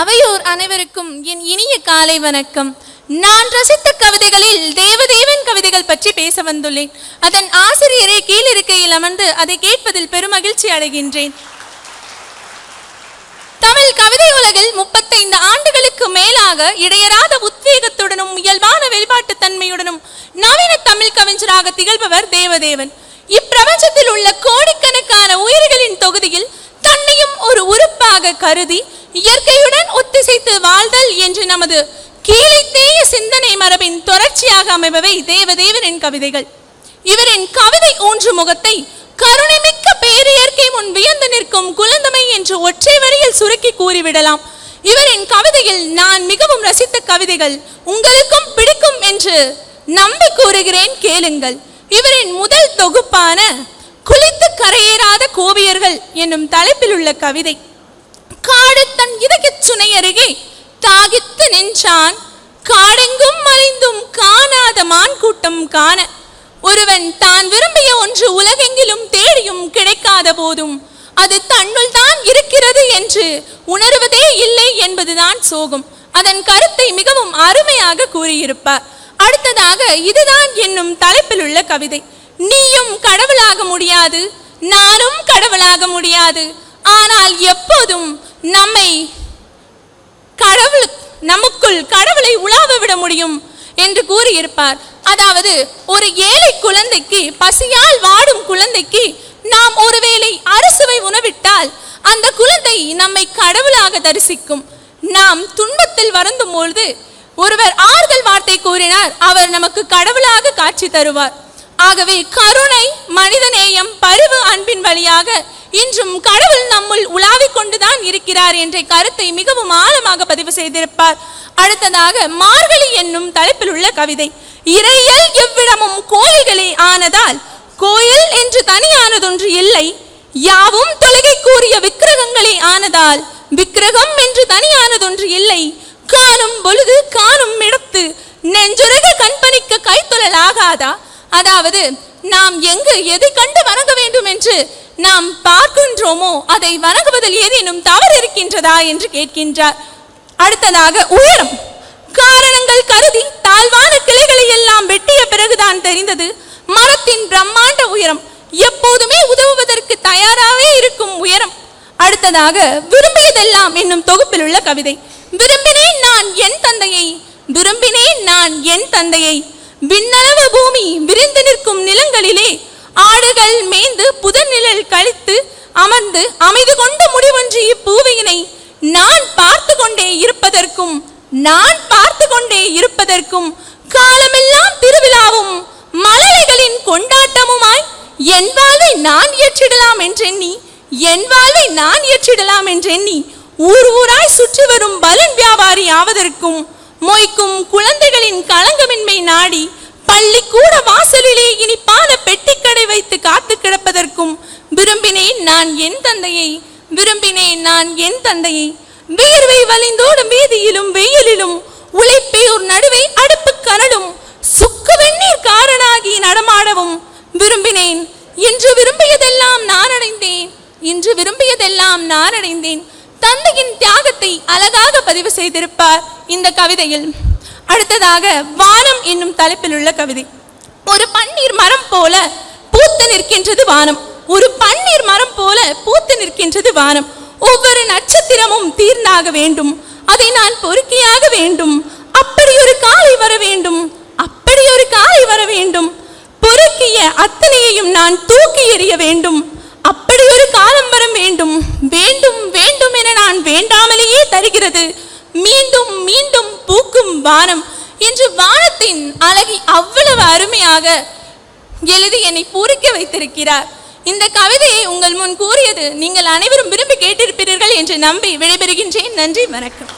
அவையோர் அனைவருக்கும் என் இனிய காலை வணக்கம். நான் ரசித்த கவிதைகளில் தேவதேவன் கவிதைகள் பற்றி பேச வந்துள்ளேன். அதன் ஆசிரியரே கீழிருக்கையில் அமர்ந்து அதை கேட்பதில் பெருமகிழ்ச்சி அடைகின்றேன். தமிழ் கவிதை உலகில் முப்பத்தைந்து ஆண்டுகளுக்கு மேலாக இடையராத உத்வேகத்துடனும் இயல்பான வெளிப்பாட்டு தன்மையுடனும் நவீன தமிழ் கவிஞராக திகழ்பவர் தேவதேவன். இப்பிரபஞ்சத்தில் உள்ள கோடிக்கணக்கான உயிர்களின் தொகுதியில் தன்னையும் ஒரு உறுப்பாக கருதி இயற்கையுடன் ஒத்திசைத்து வாழ்தல் என்று நமது கீழைத்தேய சிந்தனை மரபின் தொடர்ச்சியாக அமைபவை தேவதேவனின் கவிதைகள். இவரின் கவிதை ஊன்று முகத்தை கருணைமிக்க பேரியற்கை முன் வியந்து நிற்கும் குழந்தமை என்று ஒற்றை வரியில் சுருக்கி கூறிவிடலாம். இவரின் கவிதையில் நான் மிகவும் ரசித்த கவிதைகள் உங்களுக்கும் பிடிக்கும் என்று நம்பி கூறுகிறேன் கேளுங்கள். இவரின் முதல் தொகுப்பான குளித்து கரையேறாத கோவியர்கள் என்னும் தலைப்பில் உள்ள கவிதை. காடு தன் சுனை அருகே தாகித்து நின்றான். காடெங்கும் மறைந்தும் காணாத மான் கூட்டம் காண. ஒருவன் தான் விரும்பிய ஒன்று உலகெங்கிலும் தேடியும் கிடைக்காத போதும். அது தன்னுள் தான் இருக்கிறது என்று உணர்வதே இல்லை என்பதுதான் சோகம். அதன் கருத்தை மிகவும் அருமையாக கூறியிருப்பார். அடுத்ததாக இதுதான் என்னும் தலைப்பில் உள்ள கவிதை. நீயும் கடவுளாக முடியாது நானும் கடவுளாக முடியாது. ஆனால் எப்போதும் நம்மை கடவுள் நமக்குள் கடவுளை உலாவ விட முடியும் என்று கூறியிருப்பார். அதாவது ஒரு ஏழை குழந்தைக்கு பசியால் வாடும் குழந்தைக்கு நாம் ஒருவேளை அறுசுவை உணவிட்டால் அந்த குழந்தை நம்மை கடவுளாக தரிசிக்கும். நாம் துன்பத்தில் வருந்தும் பொழுது ஒருவர் ஆறுதல் வார்த்தை கூறினார் அவர் நமக்கு கடவுளாக காட்சி தருவார். ஆகவே கருணை மனிதநேயம் பரிவு அன்பின் வழியாக இன்றும் கடவுள் நம்முள் உலாவிக் கொண்டுதான் இருக்கிறார் என்ற கருத்தை மிகவும் ஆழமாக பதிவு செய்திருப்பார். அடுத்ததாக மார்கழி என்னும் தலைப்பில் உள்ள கவிதை இறையல் எவ்விடமும் கோயில்களே ஆனதால் கோயில் என்று தனியானதொன்று இல்லை யாவும் தொழுகை கூறிய விக்கிரகங்களே ஆனதால் விக்கிரகம் என்று தனியானதொன்று இல்லை காணும் பொழுது காணும் இடத்து நெஞ்சுருக கண்பணிக்க கைத்தொழலாகாதா அதாவது நாம் எங்கு எதை கண்டு வணங்க வேண்டும் என்று நாம் பார்க்கின்றோமோ அதை வணங்குவதில் ஏதேனும் தவறு இருக்கின்றதா என்று கேட்கின்றார். அடுத்ததாக உயரம். காரணங்கள் கருதி தாழ்வான கிளைகளை எல்லாம் வெட்டிய பிறகுதான் தெரிந்தது மரத்தின் பிரம்மாண்ட உயரம். எப்போதுமே உதவுவதற்கு தயாராகவே இருக்கும் உயரம். அடுத்ததாக விரும்பியதெல்லாம் என்னும் தொகுப்பில் உள்ள கவிதை. விரும்பினேன் நான் என் தந்தையை விரும்பினேன் நான் என் தந்தையை. விண்ணளவு பூமி விரிந்து நிற்கும் நிலங்களிலே ஆடுகள் மேய்ந்து புதநிழல் கழித்து அமர்ந்து அமைதி கொண்ட முடிவொன்று இப்பூவையினை நான் பார்த்து கொண்டே இருப்பதற்கும் நான் பார்த்து கொண்டே இருப்பதற்கும் காலமெல்லாம் திருவிழாவும் மழலைகளின் கொண்டாட்டமுமாய் என் வாழ்வை நான் இயற்றிடலாம் என்றெண்ணி என் வாழ்வை நான் இயற்றிடலாம் என்றெண்ணி ஊர் ஊராய் சுற்றி வரும் பலன் வியாபாரி ஆவதற்கும் மொய்க்கும் குழந்தைகளின் களங்கமின்மை நாடி பள்ளிக்கூட வாசலிலே இனிப்பான பெட்டிக்கடை வைத்து காத்து கிடப்பதற்கும் விரும்பினேன் நான் என் தந்தையை விரும்பினேன் நான் என் தந்தையை. வேர்வை வலிந்தோடும் வீதியிலும் வெயிலிலும் உழைப்பேயோர் நடுவே அடுப்பு கரடும் சுக்கு வெந்நீர் காரனாகி நடமாடவும் விரும்பினேன். இன்று விரும்பியதெல்லாம் நான் அடைந்தேன். இன்று விரும்பியதெல்லாம் நான் அடைந்தேன். தந்தையின் தியாகத்தை அழகாக பதிவு செய்திருப்பார் இந்த கவிதையில். அடுத்ததாக வானம் என்னும் தலைப்பில் உள்ள கவிதை. ஒரு பன்னீர் மரம் போல பூத்து நிற்கின்றது வானம். ஒரு பன்னீர் மரம் போல பூத்து நிற்கின்றது வானம். ஒவ்வொரு நட்சத்திரமும் தீர்ந்தாக வேண்டும். அதை நான் பொறுக்கியாக வேண்டும். அப்படி ஒரு காலை வர வேண்டும். அப்படி ஒரு காலை வர வேண்டும். பொறுக்கிய அத்தனையையும் நான் தூக்கி எறிய வேண்டும். அப்படி ஒரு காலம் வர வேண்டும். வேண்டும் வேண்டும் என நான் வேண்டாமலேயே தருகிறது. மீண்டும் மீண்டும் பூக்கும் வானம் இன்று வானத்தின் அழகி அவ்வளவு அருமையாக எழுதி என்னை பூரிக்க வைத்திருக்கிறார். இந்த கவிதையை உங்கள் முன் கூறியது நீங்கள் அனைவரும் விரும்பி கேட்டிருப்பீர்கள் என்று நம்பி விடைபெறுகின்றேன். நன்றி வணக்கம்.